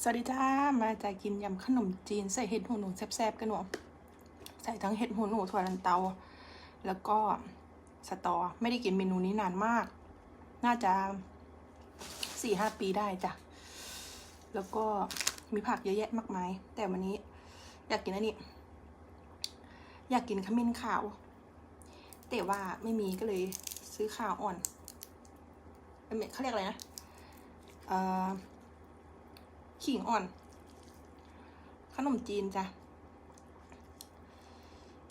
สวัสดีจ้า มาจะกินยำขนมจีนใส่เห็ดหูหนูแซ่บๆกันหนูใส่ทั้งเห็ดหูหนูถั่วลันเตา แล้วก็สตอไม่ได้กินเมนูนี้นานมาก น่าจะสี่ห้าปีได้จ้ะ แล้วก็มีผักเยอะแยะมากมาย แต่วันนี้อยากกินอันนี้ อยากกินขมิ้นขาว แต่ว่าไม่มีก็เลยซื้อข้าวอ่อนเขาเรียกอะไรนะ เอ่อ ขิงอ่อน ขนมจีนจ้ะ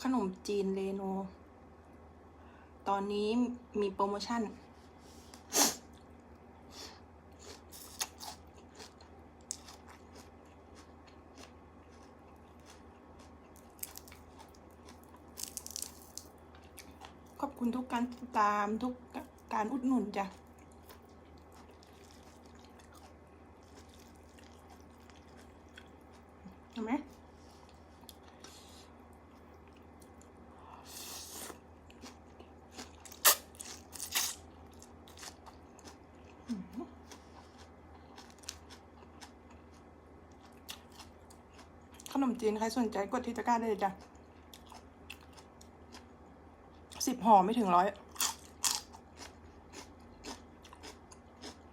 ขนมจีนเรโน ตอนนี้มีโปรโมชั่น ขอบคุณทุกการติดตามทุกการอุดหนุนจ้ะ เห็นไหมอื้อหือ ขนมจีนใครสนใจกดที่ตะกร้าได้เลยจ้ะสิบห่อไม่ถึงร้อย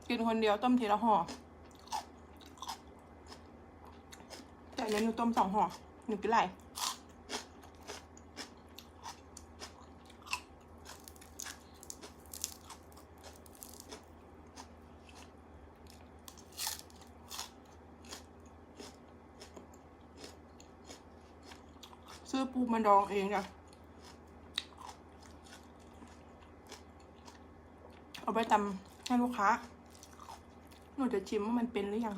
กินคนเดียวต้มทีละห่อ แต่อันนี้หนูต้มสองห่อหนูกินไร ซื้อปูมาดองเองจ้ะเอาไปตำให้ลูกค้า หนูจะชิมว่ามันเป็นหรือยัง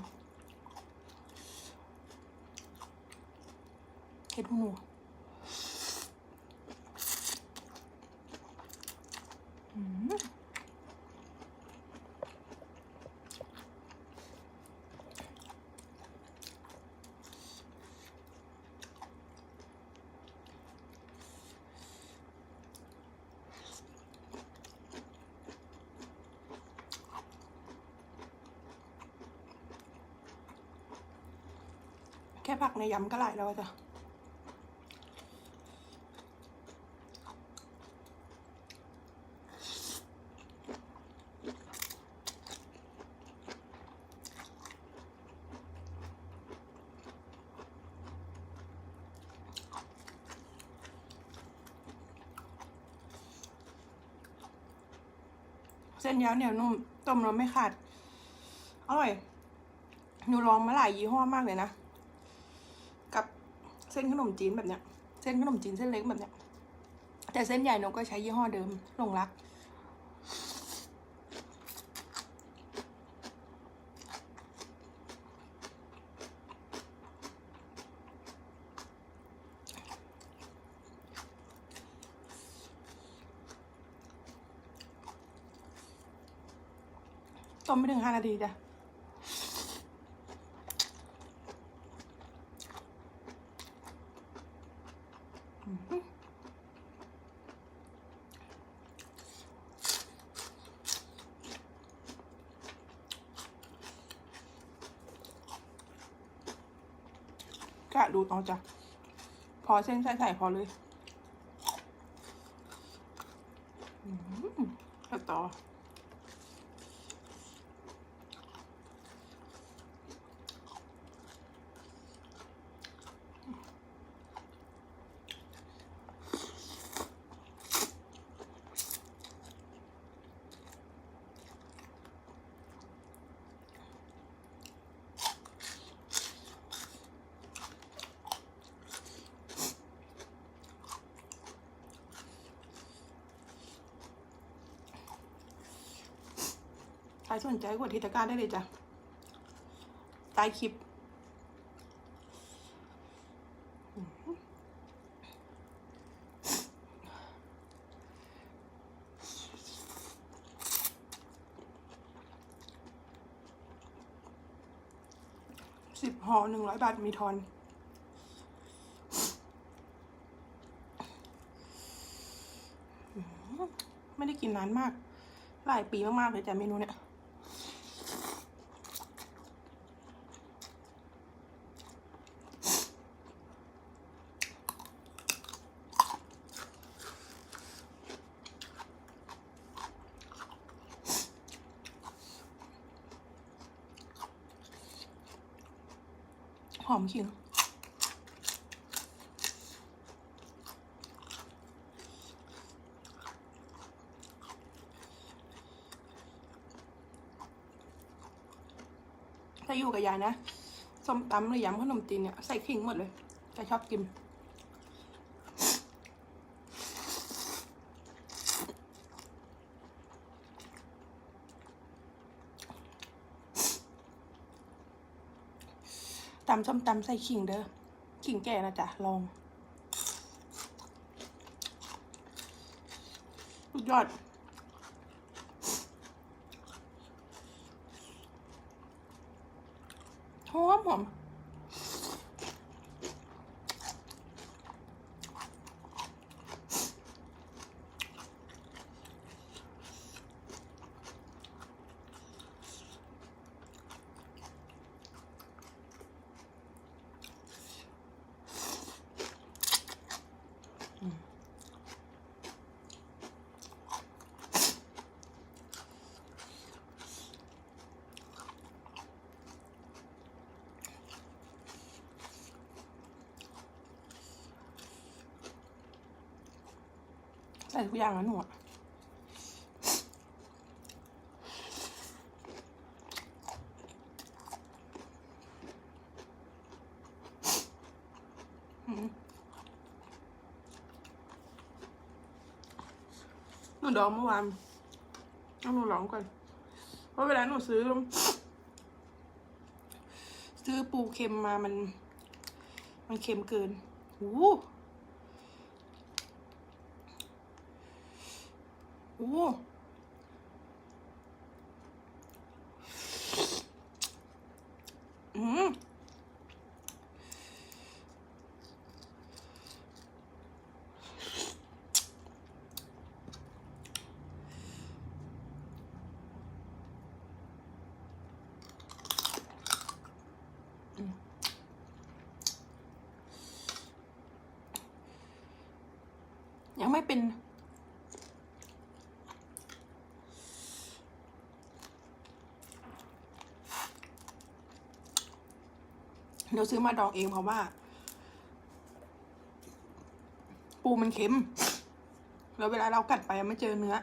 เห็ดหูหนูอืมแค่ผักในยำก็หลายแล้วอะจ้ะเส้นยาวเหนียวนุ่ม ต้มแล้วไม่ขาด อร่อย หนูลองมาหลายยี่ห้อมากเลยนะ เส้นขนมจีนแบบเนี้ย เส้นขนมจีนเส้นเล็กแบบเนี้ย แต่เส้นใหญ่นูก็ใช้ยี่ห้อเดิมหลงรัก ต้มไม่ถึงห้านาทีจ้ะ กะดูเอา จ้ะ พอเส้นใส่ใส่พอเลย อืมแล้วต่อ ใครสนใจกดที่ตะกร้าได้เลยจ้ะใต้คลิปสิบห่อหนึ่งร้อยบาทมีทอนไม่ได้กินนานมาก หลายปีมากๆเลยจ้ะเมนูเนี่ย หอมขิงถ้าอยู่กับยายนะส้มตำหรือยำขนมจีนเนี่ยใส่ขิงหมดเลยจะชอบกิน ตำส้มตำใส่ขิงเด้อขิงแก่นะจ๊ะลองยอดหอมหอม ใส่ทุกอย่างแล้วหนูอะหนูดองเมื่อวานเอาหนูลองก่อน เพราะเวลาหนูซื้อ ซื้อปูเค็มมามัน มันเค็มเกินโอ้โห อ้โหอืมยังไม่เป็น เดี๋ยวซื้อมาดองเองเพราะว่า ปูมันเค็ม แล้วเวลาเรากัดไปไม่เจอเนื้อ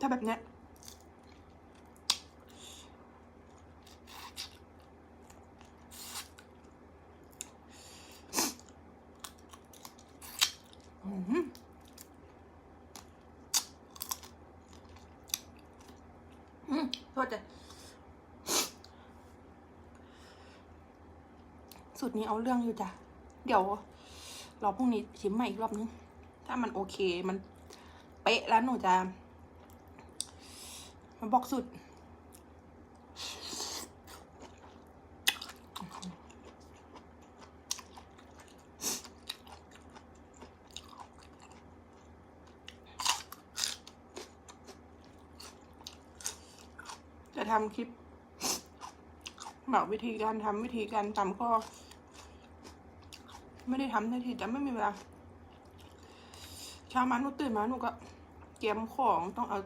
ถ้าแบบเนี้ยอืมอืมโทษจ้ะ สูตรนี้เอาเรื่องอยู่จ้ะ เดี๋ยว เราพรุ่งนี้ชิมใหม่อีกรอบนึง ถ้ามันโอเคมัน เป๊ะแล้วหนูจะมาบอกสูตรจะทำคลิปบอกวิธีการทำวิธีการตำก็ ไม่ได้ทำทันทีจะไม่มีเวลาเช้ามาหนูตื่นมาหนูก็เก็บของต้องเอา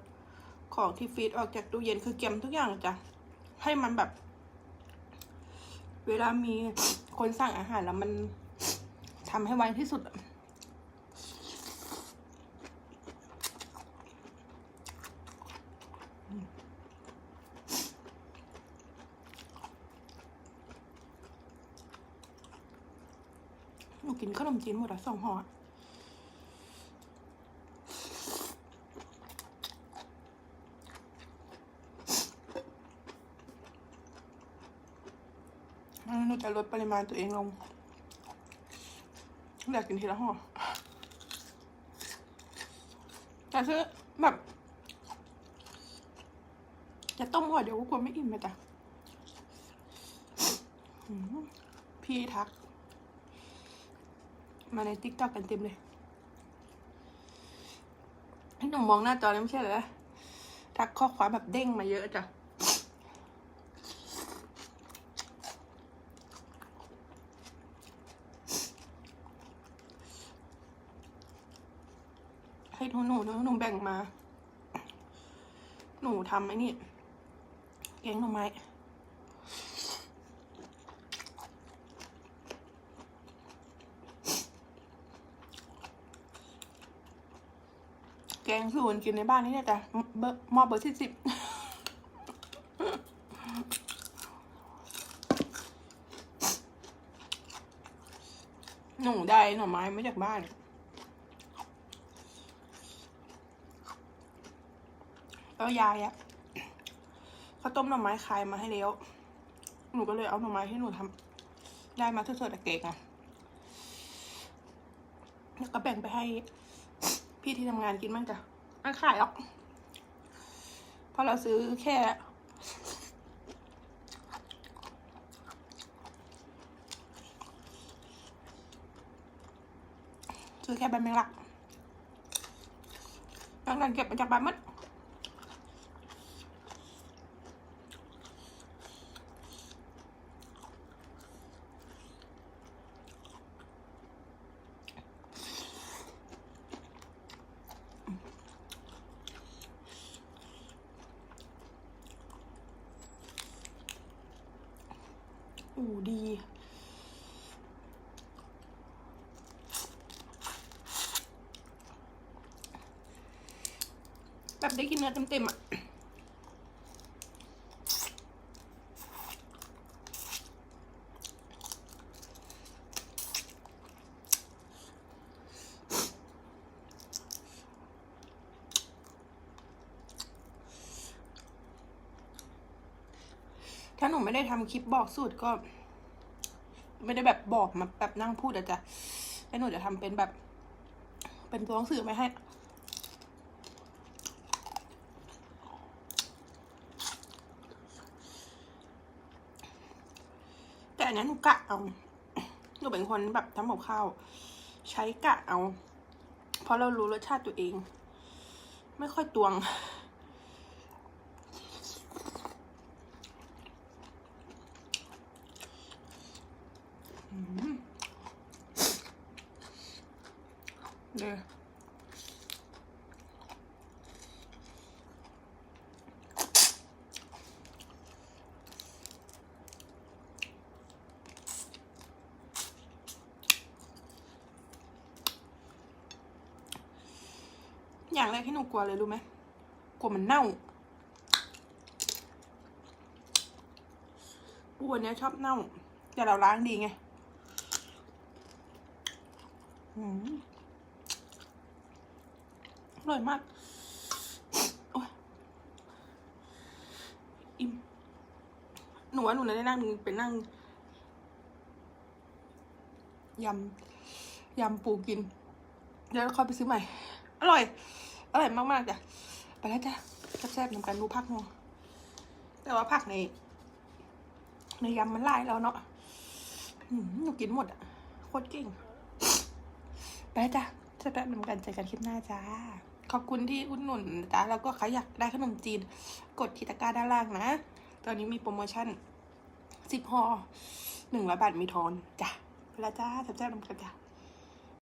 ของที่ฟรีดออกจากตู้เย็นคือเก็บทุกอย่างจ้ะให้มันแบบ เวลามีคนสั่งอาหารแล้วมันทำให้ไวที่สุดอะหนูกิน ขนมจีนหมดละสองห่อหนูจะลดปริมาณตัวเองลงอยากกินทีละห่อแต่ซื้อแบบจะต้มห่อเดี๋ยวก็กลัวไม่อิ่มไปจ้ะพี่ทัก มาในติ๊กต็อกกันเต็มเลยให้หนูมองหน้าจอแล้วไม่ใช่เหรอทักข้อความแบบเด้งมาเยอะจ้ะให้หนูหนูหนูหนูแบ่งมา หนูทำไอ้นี่แกงหน่อไม้ กงส่นกินในบ้านนี่เนี่ยแต่เบอร์มอเบอร์สิบสิบหนูได้หน่อไม้มาจากบ้าน แล้วยายอะเขาต้มหน่อไม้ขายมาให้แล้ว หนูก็เลยเอาหน่อไม้ที่หนูทำได้มาสดๆจากเกงอะแล้วก็แบ่งไปให้ พี่ที่ทำงานกินมั่งจ้ะอะขายหรอกเพราะเราซื้อแค่ซื้อแค่ใบแมงลักบางนั้นเก็บมาจากบ้านมัด อูดี แบบได้กินเนื้อเต็มๆอะถ้าหนูไม่ได้ทำคลิปบอกสูตรก็ ไม่ได้แบบบอกมาแบบนั่งพูดอะจ้ะแล้วหนูจะทำเป็นแบบ เป็นตัวหนังสือไม่ให้ อันนี้หนูกะเอาหนูเป็นคนแบบทำกับข้าวใช้กะเอา เพราะเรารู้รสชาติตัวเอง ไม่ค่อยตวงเลย อย่างแรกที่หนูกลัวเลยรู้ไหมกลัวมันเน่าปูอันนี้ชอบเน่า แต่เราล้างดีไงอืมอร่อยมากอิ่มหนูว่าหนูได้นั่งเป็นนั่งยำยำปูกิน เดี๋ยวค่อยไปซื้อใหม่ อร่อย อร่อยมากๆจ้ะไปแล้วจ้ะแซ่บๆนำกันดูผักเนาะแต่ว่าผักในในยำมันลายแล้วเนาะหนูกินหมดอะโคตรเก่งไปแล้วจ้ะแซ่บๆนำกันเจอกันคลิปหน้าจ้า ขอบคุณที่อุดหนุนจ้าแล้วก็ใครอยากได้ขนมจีน กดที่ตะกร้าด้านล่างนะ ตอนนี้มีโปรโมชั่นสิบห่อหนึ่งร้อยบาทมีทอนจ้ะไปแล้วจ้าแซ่บๆนำกันจ้ะ